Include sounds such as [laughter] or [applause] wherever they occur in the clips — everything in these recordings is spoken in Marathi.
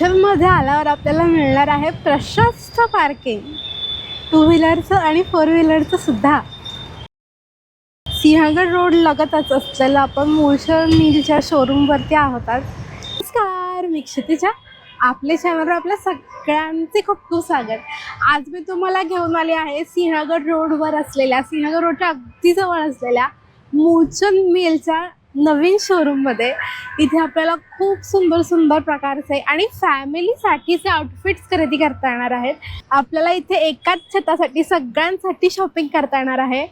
मुळचंदमध्ये आल्यावर आपल्याला मिळणार आहे प्रशस्त पार्किंग टू व्हीलरचं आणि फोर व्हीलरचं सुद्धा. सिंहगड रोड लगतच असलेलं आपण मूळशर मिलच्या शोरूमवरती आहोत नमस्कार मी क्षितिजा. आपल्या चॅनलवर आपल्या सगळ्यांचे खूप खूप स्वागत. आज मी तुम्हाला घेऊन आले आहे सिंहगड रोडवर असलेल्या सिंहगड रोडच्या अगदी जवळ असलेल्या मूळचंद मिलच्या नवीन शोरूममध्ये इथे आपल्याला खूप सुंदर सुंदर प्रकारचे आणि फॅमिलीसाठीचे आउटफिट्स खरेदी करता येणार आहेत. आपल्याला इथे एकाच छतासाठी सगळ्यांसाठी शॉपिंग करता येणार आहे.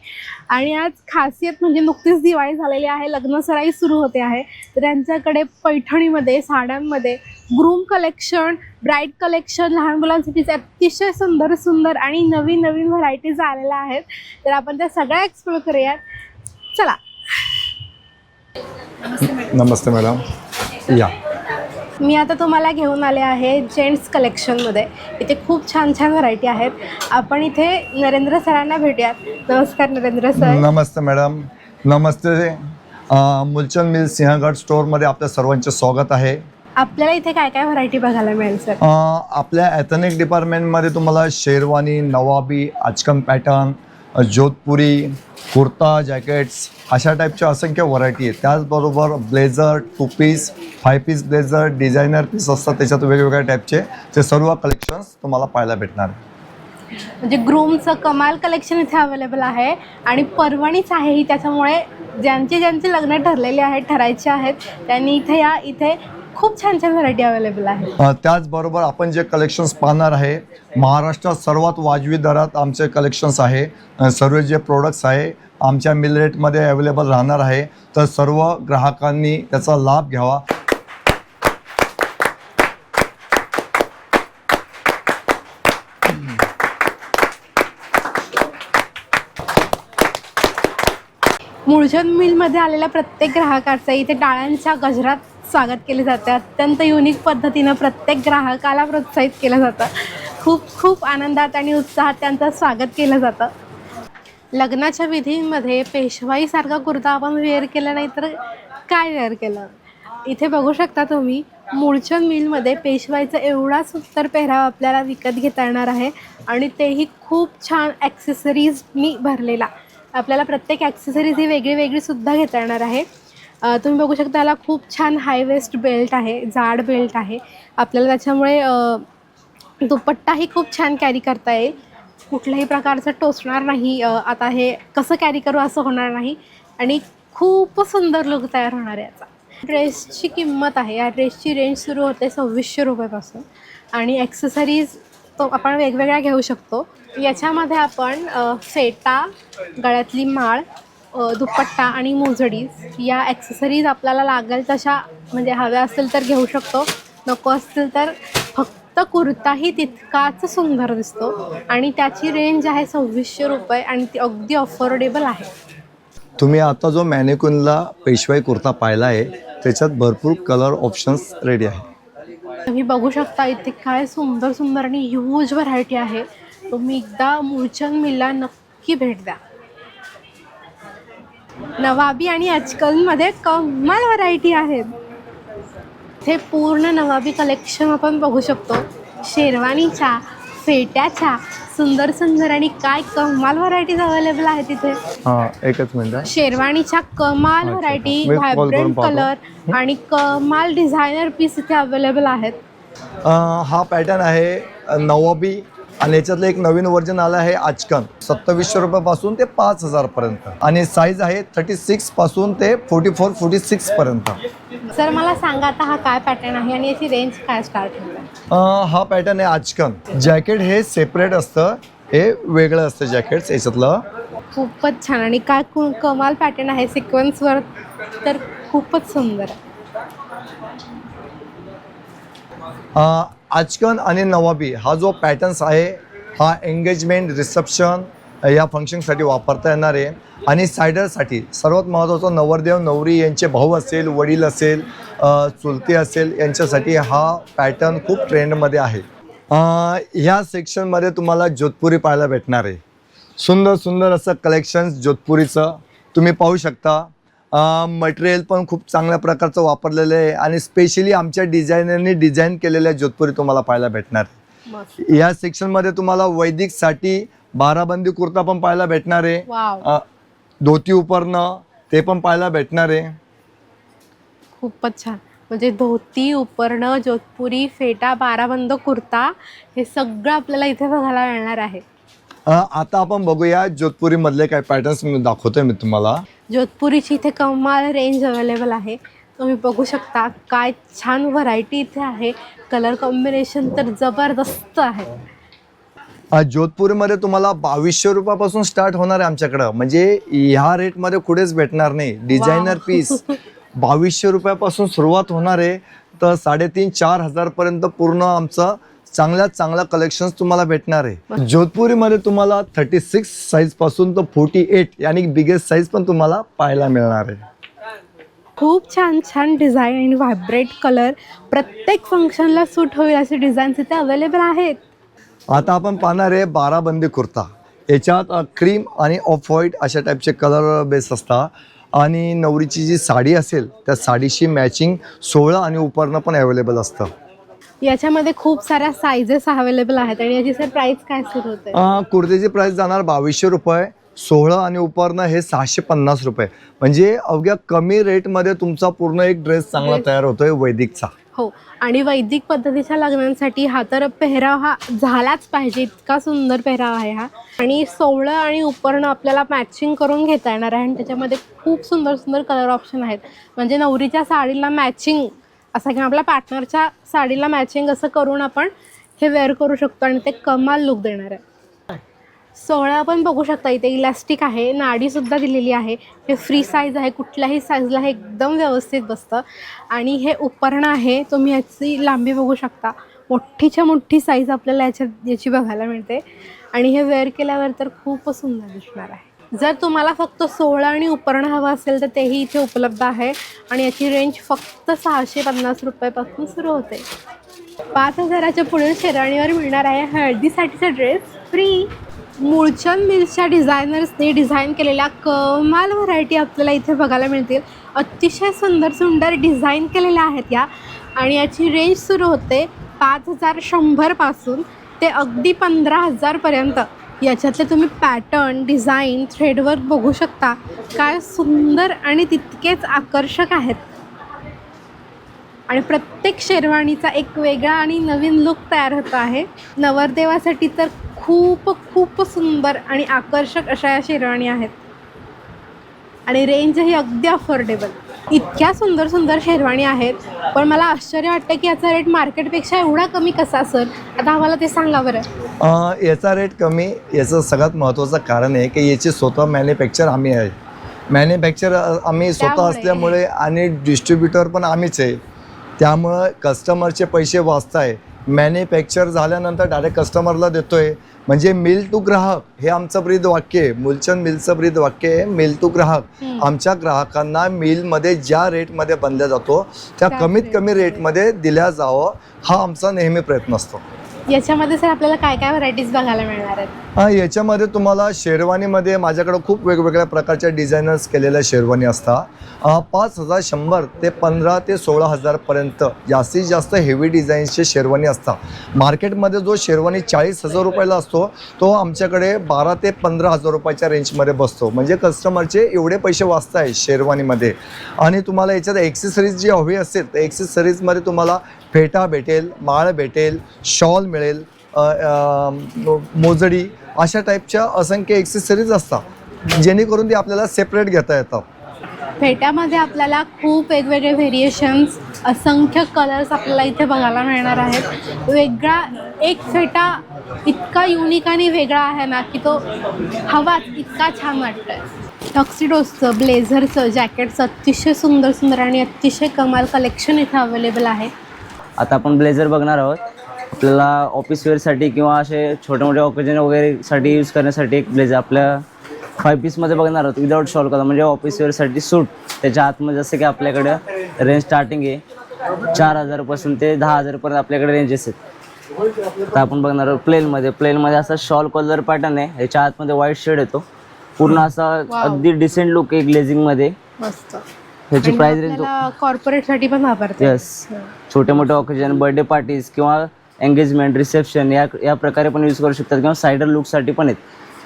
आणि आज खासियत म्हणजे नुकतीच दिवाळी झालेली आहे लग्नसराई सुरू होते आहे. तर त्यांच्याकडे पैठणीमध्ये साड्यांमध्ये ग्रूम कलेक्शन ब्राईड कलेक्शन लहान मुलांसाठीचे अतिशय सुंदर सुंदर आणि नवीन नवीन व्हरायटीज आलेल्या आहेत. तर आपण त्या सगळ्या एक्सप्लोर करूयात. चला. नमस्ते मॅडम. या. मी आता तुम्हाला घेऊन आले आहे जेंट्स कलेक्शनमध्ये. इथे खूप छान छान व्हरायटी आहेत. आपण इथे नरेंद्र सरांना भेटूयात. नमस्कार नरेंद्र सर. नमस्ते मॅडम. नमस्ते. मुलचंद मिल सिंहगड स्टोअरमध्ये आपल्या सर्वांचे स्वागत आहे. आपल्याला इथे काय काय व्हरायटी बघायला मिळेल सर? आपल्या ॲथनिक डिपार्टमेंटमध्ये तुम्हाला शेरवानी नवाबी आजकम पॅटर्न जोधपुरी कुर्ता जॅकेट्स अशा टाईपच्या असंख्य व्हरायटी आहेत. त्याचबरोबर blazer two piece five piece blazer designer piece असतात. त्याच्यात वेगवेगळ्या टाईपचे ते सर्व कलेक्शन्स तुम्हाला पाहायला भेटणार. म्हणजे ग्रूमचं कमाल कलेक्शन इथे अवेलेबल आहे. आणि परवणीच आहे ही त्याच्यामुळे ज्यांचे ज्यांचे लग्न ठरलेले आहेत ठरायचे आहेत त्यांनी इथे या इथे खूप छान छान व्हरायटी अवेलेबल आहे. अ, त्याचबरोबर आपण जे कलेक्शन्स पाहणार आहे महाराष्ट्रात सर्वात वाजवी दरात आमचे कलेक्शन्स आहे. अ, सर्व जे प्रोडक्ट्स आहे आमच्या मिल रेटमध्ये अवेलेबल राहणार आहे. तर सर्व ग्राहकांनी त्याचा लाभ घ्यावा. मुळचंद मिलमध्ये आलेल्या प्रत्येक ग्राहकाचं इथे टाळ्यांच्या गजरात स्वागत केले जाते. अत्यंत युनिक पद्धतीनं प्रत्येक ग्राहकाला प्रोत्साहित केलं जातं. खूप खूप आनंदात आणि उत्साहात त्यांचं स्वागत केलं जातं. लग्नाच्या विधींमध्ये पेशवाईसारखा कुर्ता आपण वेअर केला नाही तर काय वेअर केलं? इथे बघू शकता तुम्ही मूळच्या मिलमध्ये पेशवाईचा एवढा सुंदर पेहराव आपल्याला विकत घेता येणार आहे आणि तेही खूप छान ॲक्सेसरीजनी भरलेला. आपल्याला प्रत्येक ॲक्सेसरीज ही वेगळी वेगळी सुद्धा घेता येणार आहे. तुम्ही बघू शकता याला खूप छान हाय वेस्ट बेल्ट आहे जाड बेल्ट आहे. आपल्याला त्याच्यामुळे दुपट्टाही खूप छान कॅरी करता येईल. कुठल्याही प्रकारचं टोचणार नाही आता हे कसं कॅरी करू असं होणार नाही. आणि खूप सुंदर लुक तयार होणार आहे याचा. ड्रेसची किंमत आहे या ड्रेसची रेंज सुरू होते सव्वीसशे रुपयापासून. आणि ॲक्सेसरीज तो आपण वेगवेगळ्या घेऊ शकतो. याच्यामध्ये आपण फेटा गळ्यातली माळ दुपट्टा आणि मोजडीज या ॲक्सेसरीज आपल्याला लागेल तशा म्हणजे हव्या असतील तर घेऊ शकतो. नको असतील तर फक्त कुर्ताही तितकाच सुंदर दिसतो. आणि त्याची रेंज आहे सव्वीसशे रुपये आणि ती अगदी अफोर्डेबल आहे. तुम्ही आता जो मॅनेक्युनला पेशवाई कुर्ता पाहिला आहे त्याच्यात भरपूर कलर ऑप्शन्स रेडी आहे. तुम्ही बघू शकता इथे काय सुंदर सुंदर आणि ह्यूज व्हरायटी आहे. तुम्ही एकदा मूळचंद मिलला नक्की भेट द्या. नवाबी आणि आजकलमध्ये कमाल व्हरायटी आहेत. हे पूर्ण नवाबी कलेक्शन आपण बघू शकतो. शेरवानीच्या फेट्याच्या सुंदर सुंदर आणि काय कमाल व्हरायटीज अवेलेबल आहेत तिथे हां एकच मिनटं शेरवानीच्या कमाल. Variety vibrant. कलर आणि कमाल डिझायनर पीस इथे अवेलेबल आहेत. हा पॅटर्न आहे नवाबी आणि याच्यातलं एक नवीन व्हर्जन आलं आहे आजकन सत्तावीसशे रुपयापासून ते पाच हजारपर्यंत. आणि साईज आहे थर्टी सिक्सपासून ते फोर्टी फोर फोर्टी सिक्स पर्यंत. सर मला सांगा आता हा काय पॅटर्न आहे आणि याची रेंज काय स्टार्ट हा पॅटर्न आहे आजकन जॅकेट हे सेपरेट असतं. हे वेगळं असतं जॅकेट याच्यातलं. खूपच छान. आणि काय कमाल पॅटर्न आहे सिक्वेन्सवर तर खूपच सुंदर आजकन आणि नवाबी हा जो पॅटर्न्स आहे हा एंगेजमेंट रिसेप्शन या फंक्शनसाठी वापरता येणार आहे. आणि सायडरसाठी सर्वात महत्त्वाचं नवरदेव नवरी यांचे भाऊ असेल वडील असेल चुलती चुलते असेल यांच्यासाठी हा पॅटर्न खूप ट्रेंडमध्ये आहे. ह्या सेक्शनमध्ये तुम्हाला जोधपुरी पाहायला भेटणार आहे. सुंदर सुंदर असं कलेक्शन्स जोधपुरीचं. तुम्ही पाहू शकता. मटेरियल पण खूप चांगल्या प्रकारचं वापरलेलं आहे आणि स्पेशली आमच्या डिझायनरनी डिझाईन केलेल्या जोधपुरी तुम्हाला पाहायला भेटणार या सेक्शनमध्ये तुम्हाला वैदिकसाठी बाराबंदी कुर्ता पण पाहायला भेटणार आहे. धोती उपरणं ते पण पाहायला भेटणार आहे. खूपच छान. म्हणजे धोती उपरणं जोधपुरी फेटा बाराबंद कुर्ता हे सगळं आपल्याला इथे बघायला मिळणार आहे. आता आपण बघूया जोधपुरीमधले काय पॅटर्न्स मी दाखवतोय मी तुम्हाला. जोधपुरीची इथे कमाल रेंज अवेलेबल आहे. तुम्ही बघू शकता काय छान व्हरायटी इथे आहे. कलर कॉम्बिनेशन तर जबरदस्त आहे. जोधपुरीमध्ये तुम्हाला बावीसशे रुपयापासून स्टार्ट होणार आहे आमच्याकडं. म्हणजे ह्या रेटमध्ये कुठेच भेटणार नाही. डिझायनर. पीस बावीसशे रुपयापासून सुरुवात होणार आहे. तर साडेतीन चार हजारपर्यंत पूर्ण आमचं चांगल्यात चांगला कलेक्शन्स तुम्हाला भेटणार आहे. जोधपुरीमध्ये तुम्हाला थर्टी सिक्स साईजपासून तर फोर्टी एट यानी बिगेस्ट साईज पण तुम्हाला पाहायला मिळणार आहे. खूप छान छान डिझाईन आणि व्हायब्रेट कलर प्रत्येक फंक्शनला सूट होईल असे डिझाईन्स इथे अवेलेबल आहेत. आता आपण पाहणार आहे बाराबंदी कुर्ता. याच्यात क्रीम आणि ऑफ व्हाईट अशा टाईपचे कलर बेस असतात आणि नवरीची जी साडी असेल त्या साडीशी मॅचिंग सोळा आणि उपरणं पण अवेलेबल असतं. याच्यामध्ये खूप साऱ्या साईजेस अवेलेबल आहेत आणि याची सर प्राइस काय सुरू होते कुर्तीची प्राईस जाणार बावीसशे रुपये सोळा आणि उपरणं हे सहाशे पन्नास रुपये. म्हणजे अवघ्या कमी रेटमध्ये तुमचा पूर्ण एक ड्रेस चांगला. तयार होतोय वैदिकचा. हो आणि वैदिक पद्धतीच्या लग्नांसाठी हा तर पेहराव हा झालाच पाहिजे इतका सुंदर पेहराव आहे हा. आणि सोवळं आणि उपरणं आपल्याला मॅचिंग करून घेता येणार आहे आणि त्याच्यामध्ये खूप सुंदर सुंदर कलर ऑप्शन आहेत. म्हणजे नवरीच्या साडीला मॅचिंग असं किंवा आपल्या पार्टनरच्या साडीला मॅचिंग असं करून आपण हे वेअर करू शकतो आणि ते कमाल लुक देणार आहे. सोहळा पण बघू शकता इथे. इलास्टिक आहे. नाडीसुद्धा दिलेली आहे. हे फ्री साईज आहे. कुठल्याही साईजला हे एकदम व्यवस्थित बसतं. आणि हे उपरणं आहे. तुम्ही याची लांबी बघू शकता. मोठीच्या मोठी साईज आपल्याला याच्यात याची बघायला मिळते. आणि हे वेअर केल्यावर तर खूपच सुंदर दिसणार आहे. जर तुम्हाला फक्त सोळा आणि उपरणं हवं असेल तर तेही इथे उपलब्ध आहे. आणि याची रेंज फक्त सहाशे पन्नास रुपयापासून सुरू होते. पाच हजाराच्या पुढील शेराणीवर मिळणार आहे हळदीसाठीचा ड्रेस फ्री मूळचंद मिल्सच्या डिझायनर्सने डिझाईन केलेल्या कमाल व्हरायटी आपल्याला इथे बघायला मिळतील. अतिशय सुंदर सुंदर डिझाईन केलेल्या आहेत या. आणि याची रेंज सुरू होते पाच हजार शंभरपासून ते अगदी पंधरा हजारपर्यंत याच्यातले तुम्ही पॅटर्न डिझाईन थ्रेडवर्क बघू शकता. काय सुंदर आणि तितकेच आकर्षक आहेत. आणि प्रत्येक शेरवाणीचा एक वेगळा आणि नवीन लुक तयार होत आहे. नवरदेवासाठी तर खूप खूप सुंदर आणि आकर्षक अशा या शेरवाणी आहेत. आणि रेंजही अगदी अफोर्डेबल इतक्या सुंदर सुंदर शेरवाणी आहेत. पण मला आश्चर्य वाटतं की याचा रेट मार्केटपेक्षा एवढा कमी कसा सर आता आम्हाला ते सांगा बरं. याचा रेट कमी याचं सगळ्यात महत्त्वाचं कारण आहे की याची स्वतः मॅन्युफॅक्चर आम्ही आहे. मॅन्युफॅक्चर आम्ही स्वतः. असल्यामुळे आणि डिस्ट्रीब्युटर पण आम्हीच आहे. त्यामुळं कस्टमरचे पैसे वाचताय. मॅन्युफॅक्चर झाल्यानंतर डायरेक्ट कस्टमरला देतोय. म्हणजे मिल टू ग्राहक हे आमचं ब्रीद वाक्य आहे मूलचंद मिलचं ब्रीद वाक्य आहे मिल टू ग्राहक. आमच्या ग्राहकांना मिलमध्ये ज्या रेटमध्ये बनल्या जातो त्या कमीत. कमी रेटमध्ये दिल्या जावं हा आमचा नेहमी प्रयत्न असतो याच्यामध्ये सर आपल्याला काय काय व्हरायटीज बघायला मिळणार आहेत? हा याच्यामध्ये तुम्हाला शेरवानीमध्ये माझ्याकडे खूप वेगवेगळ्या प्रकारच्या डिझायनर्स केलेल्या शेरवानी असतात. पाच हजार शंभर ते पंधरा ते सोळा हजारपर्यंत जास्तीत जास्त हेवी डिझाईन्सचे शेरवानी असतात. मार्केटमध्ये जो शेरवानी चाळीस हजार रुपयाला असतो तो आमच्याकडे बारा ते पंधरा हजार रुपयाच्या रेंजमध्ये बसतो. म्हणजे कस्टमरचे एवढे पैसे वाचत आहे शेरवानीमध्ये. आणि तुम्हाला याच्यात एक्सेसरीज जी हवी असेल तर एक्सेसरीजमध्ये तुम्हाला फेटा भेटेल माळ भेटेल शॉल मिळेल मोजडी अशा टाईपच्या असंख्य एक्सेसरीज असतात जेणेकरून ते आपल्याला सेपरेट घेता येतात. फेट्यामध्ये आपल्याला खूप वेगवेगळे व्हेरिएशन्स असंख्य कलर्स आपल्याला इथे बघायला मिळणार आहेत. वेगळा एक फेटा इतका युनिक आणि वेगळा आहे ना की तो हवाच इतका छान वाटतोय. टॉक्सिडोजचं ब्लेझरचं जॅकेटचं अतिशय सुंदर सुंदर आणि अतिशय कमाल कलेक्शन इथं अवेलेबल आहे. आता आपण ब्लेझर बघणार आहोत. आपल्याला ऑफिस वेअरसाठी किंवा असे छोटे मोठे ऑकेजन वगैरेसाठी यूज करण्यासाठी एक ब्लेझर आपल्या फाय पीसमध्ये बघणार आहोत. विदाऊट शॉल कलर म्हणजे ऑफिस वेअरसाठी सूट त्याच्या आतमध्ये जसं की आपल्याकडं रेंज स्टार्टिंग आहे. चार हजारपासून ते दहा हजारपर्यंत आपल्याकडे रेंजेस आहेत. आता आपण बघणार आहोत प्लेनमध्ये प्लेनमध्ये असा शॉल कलर पॅटर्न आहे. ह्याच्या आतमध्ये व्हाईट शेड येतो. पूर्ण असा अगदी डिसेंट लुक आहे ग्लेझिंगमध्ये. मस्त. ह्याची प्राइस रेंज कॉर्पोरेटसाठी पण वापरते येस छोटे मोठे ऑकेजन बर्थडे पार्टीज किंवा एंगेजमेंट रिसेप्शन या या प्रकारे पण यूज करू शकतात किंवा सायडर लुकसाठी पण आहेत.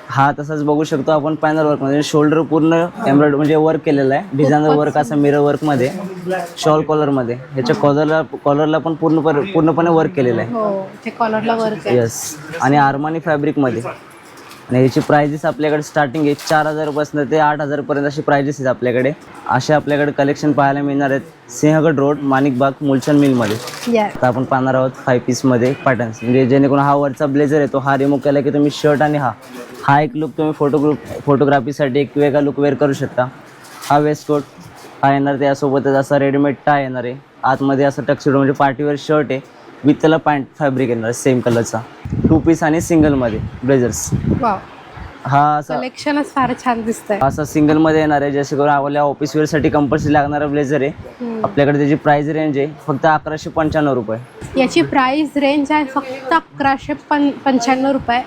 हा तसाच बघू शकतो आपण पॅनल वर्कमध्ये. शोल्डर पूर्ण एम्ब्रॉइड म्हणजे वर्क केलेलं आहे. डिझायनर वर्क असं मिरर वर्कमध्ये. शॉल कॉलरमध्ये. ह्याच्या कॉलरला कॉलरला पण पूर्ण पूर्णपणे वर्क केलेलं आहे. हो कॉलरला वर्क आहे. येस आणि आर्मानी फॅब्रिकमध्ये आणि याची प्राइजेस आपल्याकडे स्टार्टिंग आहे चार हजारपासून ते आठ हजारपर्यंत अशी प्राइजेस आहेत आपल्याकडे. असे आपल्याकडे कलेक्शन पाहायला मिळणार आहेत सिंहगड रोड माणिकबाग मुलचंद मिलमध्ये. आता आपण पाहणार आहोत फाय पीसमध्ये पॅटर्न्स म्हणजे जेणेकरून हा वरचा ब्लेझर आहे तो हा रिमूव्ह केला की तुम्ही शर्ट आणि हा. हा एक लुक तुम्ही फोटो फोटोग्राफीसाठी एक वेगळा लुक वेअर करू शकता. हा वेस्ट कोट हा येणार त्यासोबतच असा रेडीमेड टाय येणार आहे. आतमध्ये असं टक्सिडो म्हणजे पार्टीवेअर शर्ट आहे. विथ त्याला पॅन्ट फॅब्रिक येणार आहे सेम कलरचा टू पीस आणि सिंगलमध्ये ब्लेझर्स वाव हा असा कलेक्शनच फार छान दिसतंय. असा सिंगलमध्ये येणार आहे जसे करून आपल्या ऑफिस वेअरसाठी कंपल्सरी लागणारा ब्लेझर आहे. आपल्याकडे त्याची प्राइस रेंज आहे फक्त अकराशे पंच्याण्णव रुपये. याची प्राइस रेंज आहे फक्त अकराशे पं पंच्याण्णव रुपये.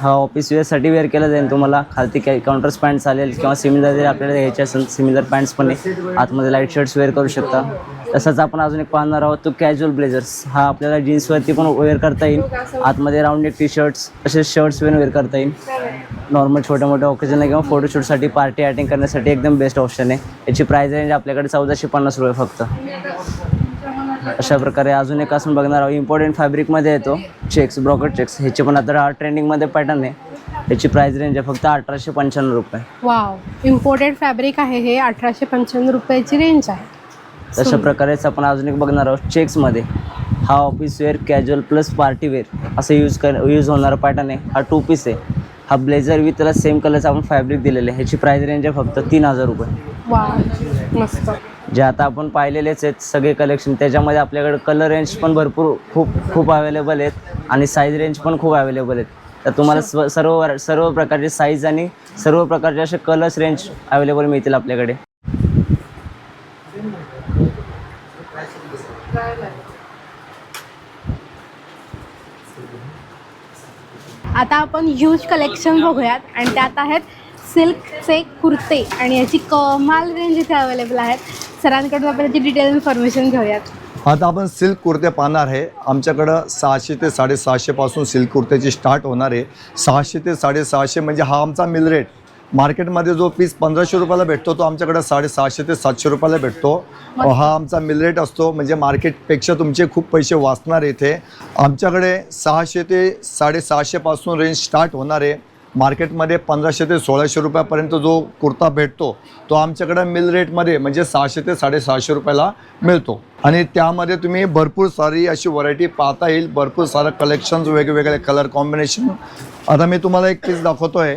हा ऑफिस वेअरसाठी वेअर केला जाईल तुम्हाला. खालती काही काउंटर्स पॅन्ट चालेल किंवा सिमिलर जर आपल्याला घ्यायचे असेल सिमिलर पॅन्ट्स पण आहे. आतमध्ये लाइट शर्ट्स वेअर करू शकता. तसंच आपण अजून एक पाहणार आहोत तो कॅज्युअल ब्लेझर्स हा आपल्याला जीन्सवरती पण वेअर करता येईल. आतमध्ये राऊंड नेक टी शर्ट्स असे शर्ट्स पण वेअर करता येईल. नॉर्मल छोट्या मोठ्या ऑकेजनला किंवा फोटोशूटसाठी पार्टी अटेंड करण्यासाठी एकदम बेस्ट ऑप्शन आहे. याची प्राइस रेंज आपल्याकडे चौदाशे पन्नास रुपये फक्त. अशा प्रकारे अजून एक असं बघणार आहोत. इम्पॉर्टंट फॅब्रिकमध्ये येतो. चेक्स ब्रॉकेट चेक्स ह्याचे पण आता ट्रेंडिंगमध्ये पॅटर्न आहे. याची प्राइस रेंज आहे फक्त अठराशे पंच्याण्णव रुपये. वाव इम्पोर्टेड फॅब्रिक आहे हे अठराशे पंच्याण्णव रुपयाची रेंज आहे. तशा प्रकारेच आपण अजून एक बघणार आहोत चेक्समध्ये हा office wear casual plus party wear असं यूज कर यूज होणारा पॅटर्न आहे. हा टू पीस आहे. हा ब्लेझर विथ त्याला सेम कलरचं आपण फॅब्रिक दिलेलं आहे. ह्याची प्राइस रेंज आहे फक्त तीन हजार रुपये. वाव मस्त. जे आता आपण पाहिलेलेच आहेत सगळे कलेक्शन त्याच्यामध्ये आपल्याकडे कलर रेंज पण भरपूर खूप खूप अवेलेबल आहेत आणि साईज रेंज पण खूप अवेलेबल आहेत. तर तुम्हाला स्व सर्व सर्व प्रकारचे साईज आणि सर्व प्रकारचे असे कलर्स रेंज अवेलेबल मिळतील आपल्याकडे. आता आपण ह्यूज कलेक्शन बघूयात आणि त्यात आहेत सिल्कचे कुर्ते आणि याची कमाल रेंज इथे अवेलेबल आहेत. सरांकडून आपण याची डिटेल इन्फॉर्मेशन घेऊयात. आता आपण सिल्क कुर्ते पाहणार आहे. आमच्याकडं सहाशे ते साडेसहाशेपासून सिल्क कुर्त्याची स्टार्ट होणार आहे. सहाशे ते साडेसहाशे म्हणजे हा आमचा मिल रेट मार्केटमध्ये जो पीस पंधराशे रुपयाला भेटतो तो आमच्याकडं साडेसहाशे ते सातशे रुपयाला भेटतो. हा आमचा मिल रेट असतो. म्हणजे मार्केटपेक्षा तुमचे खूप पैसे वाचणार इथे. आमच्याकडे सहाशे ते साडेसहाशेपासून रेंज स्टार्ट होणार आहे. मार्केटमध्ये पंधराशे ते सोळाशे रुपयापर्यंत जो कुर्ता भेटतो तो आमच्याकडे मिल रेटमध्ये म्हणजे सहाशे ते साडेसहाशे रुपयाला मिळतो. आणि त्यामध्ये तुम्ही भरपूर सारी अशी व्हरायटी पाहता येईल. भरपूर सारं कलेक्शन्स वेगवेगळे कलर कॉम्बिनेशन आता मी तुम्हाला एक पीस दाखवतो आहे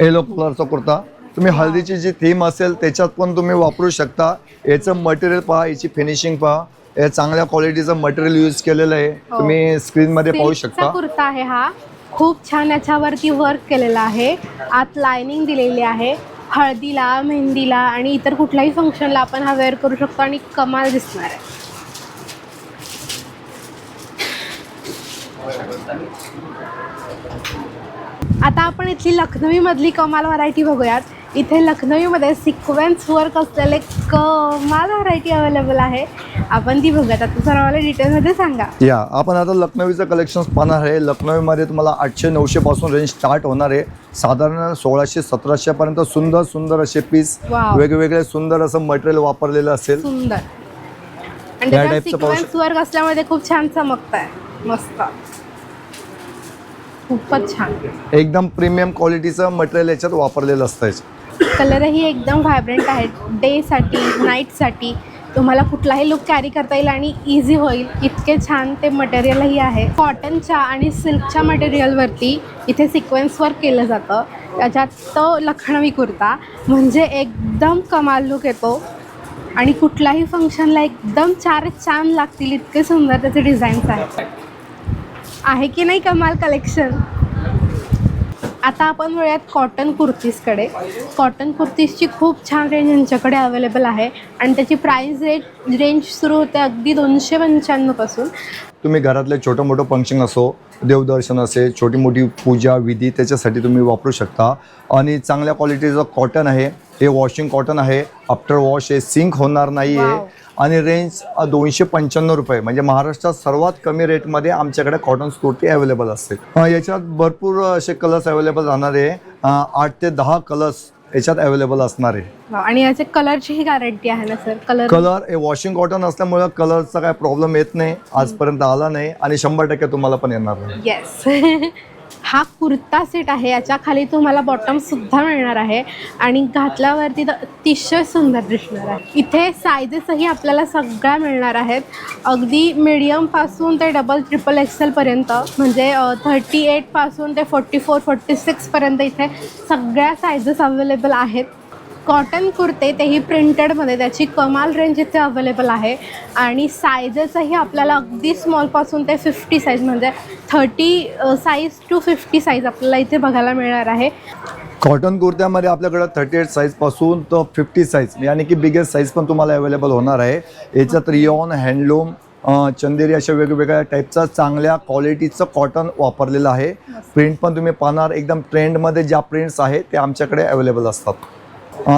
येलो कलरचा कुर्ता. तुम्ही हळदीची जी थीम असेल त्याच्यात पण तुम्ही वापरू शकता. याचं मटेरियल पहा याची फिनिशिंग पहा. हे चांगल्या क्वालिटीचं मटेरियल यूज केलेलं आहे. तुम्ही स्क्रीनमध्ये पाहू शकता. कुर्ता आहे हा. खूप छान याच्यावरती वर्क केलेलं आहे. आत लायनिंग दिलेली आहे. हळदीला मेहंदीला आणि इतर कुठल्याही फंक्शनला आपण हा वेअर करू शकतो आणि कमाल दिसणार आहे. आता आपण इथली लखनवीमधली कमाल व्हरायटी बघूयात. इथे लखनवीमध्ये सिक्वेन्स वर्क असलेले कमाल व्हरायटी अवेलेबल आहे. आपण ती बघूयात. आता सर मला डिटेलमध्ये सांगा. या आपण आता लखनवीचं कलेक्शन्स पाहणार आहे. लखनवीमध्ये तुम्हाला आठशे नऊशेपासून रेंज स्टार्ट होणार आहे. साधारण सोळाशे सतराशेपर्यंत सुंदर सुंदर असे पीस Wow. वेगवेगळे सुंदर असं मटेरियल वापरलेलं असेल. सुंदर. आणि या त्याच्यात type चं पाहू सिक्वेन्स वर्क असल्यामध्ये खूप छान चमकत आहे मस्त. खूपच छान. एकदम प्रीमियम क्वालिटीचं मटेरियल याच्यात वापरलेलं असतं. कलरही एकदम व्हायब्रंट आहेत. डेसाठी नाईटसाठी तुम्हाला कुठलाही लुक कॅरी करता येईल आणि इझी होईल. इतके छान ते मटेरियलही आहे. कॉटनच्या आणि सिल्कच्या मटेरियलवरती इथे सिक्वेन्स वर्क केलं जातं. त्याच्यात तो लखनवी कुर्ता म्हणजे एकदम कमाल लुक येतो. आणि कुठल्याही फंक्शनला एकदम चार छान लागतील. इतके सुंदर त्याचे डिझाईन्स आहेत. आहे की नाही कमाल कलेक्शन आता आपण वळूयात कॉटन कुर्तीजकडे कॉटन कुर्तीजची खूप छान रेंज यांच्याकडे अवेलेबल आहे. आणि त्याची प्राईस रेट रेंज सुरू होते अगदी दोनशे पंच्याण्णवपासून तुम्ही घरातले छोटं मोठं फंक्शन असो देवदर्शन असेल छोटी मोठी पूजा विधी त्याच्यासाठी तुम्ही वापरू शकता. आणि चांगल्या क्वालिटीचं कॉटन आहे हे वॉशिंग कॉटन आहे आफ्टर वॉश हे सिंक होणार नाही. आहे आणि रेंज दोनशे पंच्याण्णव रुपये म्हणजे महाराष्ट्रात सर्वात कमी रेटमध्ये आमच्याकडे कॉटन कुर्ती अवेलेबल असते. याच्यात भरपूर असे कलर्स अवेलेबल राहणार आहे आठ ते दहा कलर्स याच्यात अवेलेबल असणार आहे. आणि याचे कलरची ही गॅरंटी आहे ना सर कलर कलर हे वॉशिंग कॉटन असल्यामुळे कलरचा काय प्रॉब्लेम येत नाही आजपर्यंत आला नाही आणि शंभर टक्के तुम्हाला पण येणार नाही. येस [laughs] हा कुर्ता सेट आहे याच्या खाली तुम्हाला बॉटम सुद्धा मिळणार आहे आणि घातल्यावरती तर अतिशय सुंदर दिसणार आहे. इथे सायजेसही आपल्याला सगळ्या मिळणार आहेत. अगदी मिडियमपासून ते डबल ट्रिपल एक्सेलपर्यंत म्हणजे थर्टी एटपासून ते फोर्टी फोर फोर्टी सिक्सपर्यंत इथे सगळ्या सायजेस अवेलेबल आहेत. कॉटन कुर्ते तेही प्रिंटेडमध्ये त्याची कमाल रेंज इथे अवेलेबल आहे. आणि सायझेसही आपल्याला अगदी स्मॉलपासून ते फिफ्टी साईज म्हणजे thirty size to fifty size आपल्याला इथे बघायला मिळणार आहे. कॉटन कुर्त्यामध्ये आपल्याकडं थर्टी एट साईजपासून तर फिफ्टी साईज यानी की बिगेस्ट साईज पण तुम्हाला अवेलेबल होणार आहे. याच्यात रिओन हँडलूम चंदेरी अशा वेगवेगळ्या टाईपचा चांगल्या क्वालिटीचं कॉटन वापरलेलं आहे. प्रिंट पण तुम्ही पाहणार. एकदम ट्रेंडमध्ये ज्या प्रिंट्स आहेत ते आमच्याकडे अवेलेबल असतात.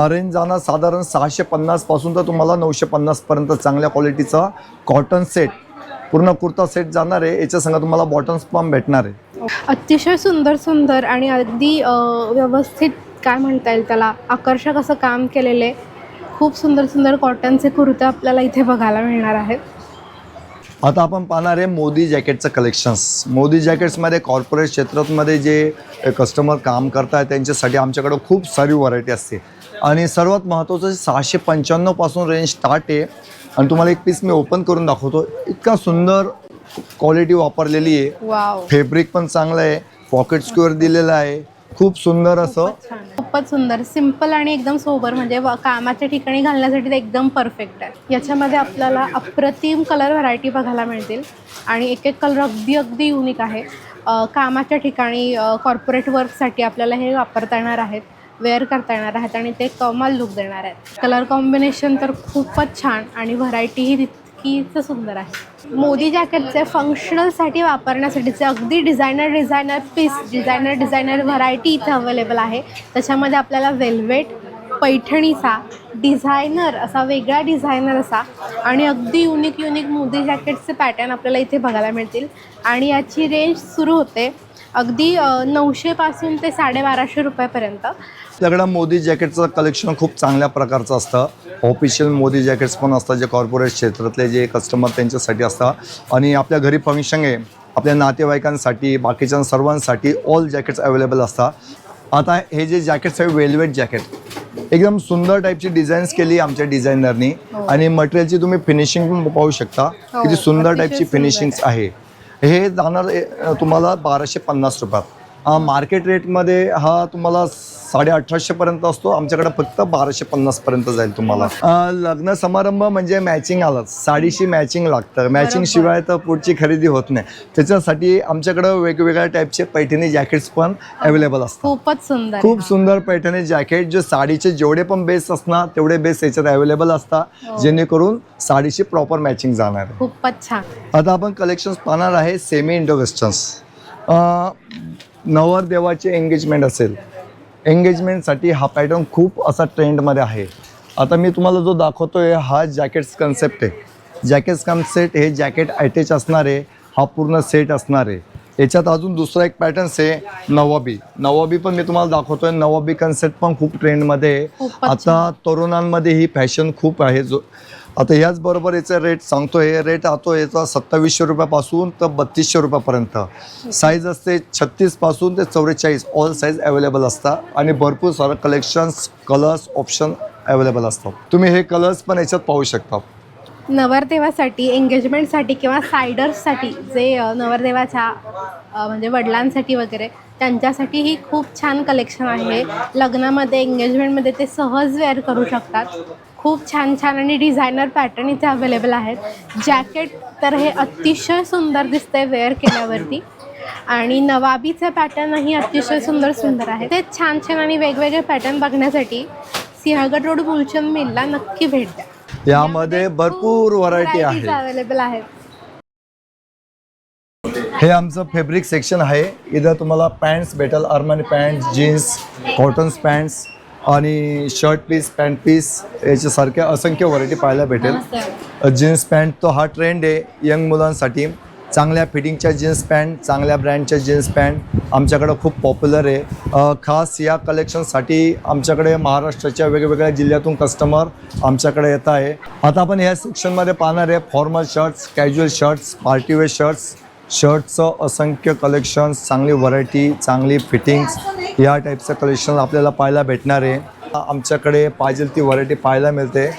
रेंज जाणार साधारण सहाशे पन्नासपासून तर तुम्हाला नऊशे पन्नासपर्यंत चांगल्या क्वालिटीचा कॉटन सेट पूर्ण कुर्ता सेट जाणार आहे. याच्या संग तुम्हाला बॉटम्स पण भेटणार आहे. अतिशय सुंदर सुंदर आणि अगदी व्यवस्थित काय म्हणता येईल त्याला? आकर्षक असं काम केलेले खूप सुंदर सुंदर कॉटनचे कुर्ते आपल्याला इथे बघायला मिळणार आहेत. आता आपण पाहणार आहे मोदी जॅकेटचं कलेक्शन्स मोदी जॅकेट्समध्ये कॉर्पोरेट क्षेत्रामध्ये जे कस्टमर काम करतात त्यांच्यासाठी आमच्याकडं खूप सारी व्हरायटी असते. आणि सर्वात महत्त्वाचं सहाशे पंच्याण्णवपासून रेंज स्टार्ट आहे आणि तुम्हाला एक पीस मी ओपन करून दाखवतो. इतका सुंदर क्वालिटी वापरलेली आहे. वाव फॅब्रिक पण चांगलं आहे. पॉकेट स्क्वेअर दिलेलं आहे. खूप सुंदर असं. खूपच सुंदर. सिंपल आणि एकदम सोबर म्हणजे कामाच्या ठिकाणी घालण्यासाठी ते एकदम परफेक्ट आहे. याच्यामध्ये आपल्याला अप्रतिम कलर व्हरायटी बघायला मिळतील. आणि एक एक कलर अगदी अगदी युनिक आहे. कामाच्या ठिकाणी कॉर्पोरेट वर्कसाठी आपल्याला हे वापरता येणार आहेत. वेअर करता येणार आहेत आणि ते कमाल लुक देणार आहेत. कलर कॉम्बिनेशन तर खूपच छान आणि व्हरायटीही तितकीच सुंदर आहे. मोदी जॅकेटचे फंक्शनलसाठी वापरण्यासाठीचे अगदी designer designer piece designer designer variety इथे अवेलेबल आहे. त्याच्यामध्ये आपल्याला वेल्वेट पैठणीचा डिझायनर असा वेगळा डिझायनर असा आणि अगदी युनिक युनिक मोदी जॅकेटचे पॅटर्न आपल्याला इथे बघायला मिळतील. आणि याची रेंज सुरू होते अगदी नऊशेपासून ते साडेबाराशे रुपयापर्यंत. आपल्याकडं मोदी जॅकेटचं कलेक्शन खूप चांगल्या प्रकारचं असतं. ऑफिशियल मोदी जॅकेट्स पण असतात जे कॉर्पोरेट क्षेत्रातले जे कस्टमर त्यांच्यासाठी असतात. आणि आपल्या घरी फंक्शन आहे. आपल्या नातेवाईकांसाठी बाकीच्या सर्वांसाठी ऑल जॅकेट्स अवेलेबल असतात. आता हे जे जॅकेट्स आहे वेल्वेट जॅकेट एकदम सुंदर टाईपची डिझाईन्स केली आमच्या डिझायनरनी आणि मटेरियलची तुम्ही फिनिशिंग पण पाहू शकता. किती सुंदर टाईपची सुंदर फिनिशिंग्स आहे. हे जाणार तुम्हाला बाराशे पन्नास रुपयात मार्केट रेटमध्ये हा तुम्हाला साडे अठराशेपर्यंत असतो. आमच्याकडे फक्त बाराशे पन्नासपर्यंत जाईल तुम्हाला. लग्न समारंभ म्हणजे मॅचिंग आलंच. साडीशी मॅचिंग लागतं. मॅचिंग शिवाय तर पुढची खरेदी होत नाही. त्याच्यासाठी आमच्याकडं वेगवेगळ्या टाईपचे पैठणी जॅकेट्स पण अवेलेबल असतात. खूपच सुंदर खूप सुंदर पैठणी जॅकेट जे साडीचे जेवढे पण बेस असणार तेवढे बेस याच्यात अवेलेबल असतात. जेणेकरून साडीशी प्रॉपर मॅचिंग जाणार खूपच छान. आता आपण कलेक्शन्स पाहणार आहे सेमी इंडो वेस्टर्न्स नवरदेवाचे एंगेजमेंट असेल. एंगेजमेंटसाठी हा पॅटर्न खूप असा ट्रेंडमध्ये आहे. आता मी तुम्हाला जो दाखवतोय हा जॅकेट्स कन्सेप्ट आहे. जॅकेट्स कन्सेप्ट हे जॅकेट अटॅच असणार आहे हा पूर्ण सेट असणार. आहे याच्यात अजून दुसरा एक पॅटर्न्स आहे नवाबी. नवाबी पण मी तुम्हाला दाखवतोय. नवाबी कन्सेप्ट पण खूप ट्रेंडमध्ये आहे. आता तरुणांमध्ये ही फॅशन खूप आहे. जो आता याचबरोबर याचा रेट हे रेट आतो याचा सत्तावीसशे रुपयापासून तर बत्तीसशे रुपयापर्यंत. साईज असते छत्तीसपासून ते चौवेचाळीस ऑल साईज अवेलेबल असतात आणि भरपूर सारं कलेक्शन्स कलर्स ऑप्शन अवेलेबल असतात. तुम्ही हे कलर्स पण याच्यात पाहू शकता. नवरदेवासाठी एंगेजमेंटसाठी किंवा सायडर्ससाठी जे नवरदेवाच्या म्हणजे वडिलांसाठी वगैरे त्यांच्यासाठी ही खूप छान कलेक्शन आहे. लग्नामध्ये एंगेजमेंटमध्ये ते सहज वेअर करू शकतात. खूप छान छान आणि डिझायनर पॅटर्न इथे अवेलेबल आहेत. जॅकेट तर हे अतिशय सुंदर दिसतंय वेअर केल्यावरती. आणि नवाबीचे पॅटर्नही अतिशय सुंदर सुंदर आहे. ते छान छान आणि वेगवेगळे पॅटर्न बघण्यासाठी सिंहगड रोड मुलचंद मिलला नक्की भेट द्या. यामध्ये भरपूर व्हरायटी आहे अवेलेबल आहेत. हे आमचं फेब्रिक सेक्शन आहे. इथं तुम्हाला पॅन्ट्स भेटेल. Armani pants jeans cottons pants आणि शर्ट पीस पॅन्ट पीस याच्यासारख्या असंख्य व्हरायटी पाहायला भेटेल. जीन्स पॅन्ट तो हा ट्रेंड आहे यंग मुलांसाठी. चांगल्या फिटिंगच्या जीन्स पॅन्ट चांगल्या ब्रँडच्या जीन्स पॅन्ट आमच्याकडं खूप पॉप्युलर आहे. खास या कलेक्शनसाठी आमच्याकडे महाराष्ट्राच्या वेगवेगळ्या जिल्ह्यातून कस्टमर आमच्याकडे येत आहे. आता आपण ह्या सेक्शनमध्ये पाहणार आहे formal shirts casual shirts party wear shirts शर्टचं असंख्य कलेक्शन्स चांगली व्हरायटी चांगली फिटिंग्स या टाईपचं कलेक्शन आपल्याला पाहायला भेटणार आहे. आमच्याकडे पाहिजे ती व्हरायटी पाहायला मिळते.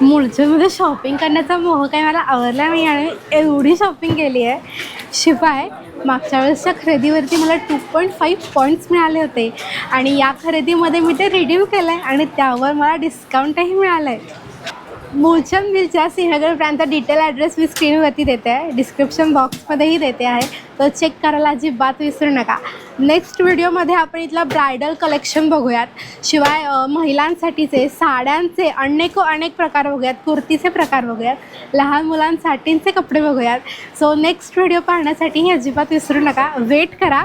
मुळचंदमध्ये शॉपिंग करण्याचा मोह काही मला आवडला नाही आणि एवढी शॉपिंग केली आहे. शिवाय मागच्या वेळेसच्या खरेदीवरती मला टू पॉईंट फाईव्ह पॉईंट्स मिळाले होते. आणि या खरेदीमध्ये मी ते रिडीम केलं आहे आणि त्यावर मला डिस्काउंटही मिळालं आहे मूळचंद मिलच्या सिंहगड ब्रँडचा डिटेल ॲड्रेस मी स्क्रीनवरती देते आहे. डिस्क्रिप्शन बॉक्समध्येही देते आहे. तर चेक करायला अजिबात विसरू नका. नेक्स्ट व्हिडिओमध्ये आपण इथलं ब्रायडल कलेक्शन बघूयात. शिवाय महिलांसाठीचे साड्यांचे अनेक अनेक प्रकार बघूयात. कुर्तीचे प्रकार बघूयात. लहान मुलांसाठींचे कपडे बघूयात. सो नेक्स्ट व्हिडिओ पाहण्यासाठीही अजिबात विसरू नका. वेट करा.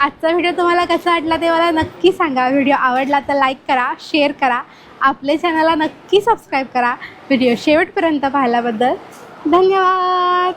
आजचा व्हिडिओ तुम्हाला कसा वाटला ते मला नक्की सांगा. व्हिडिओ आवडला तर लाईक करा शेअर करा. आपल्या चॅनलला नक्की सबस्क्राईब करा. व्हिडिओ शेवटपर्यंत पाहिल्याबद्दल धन्यवाद.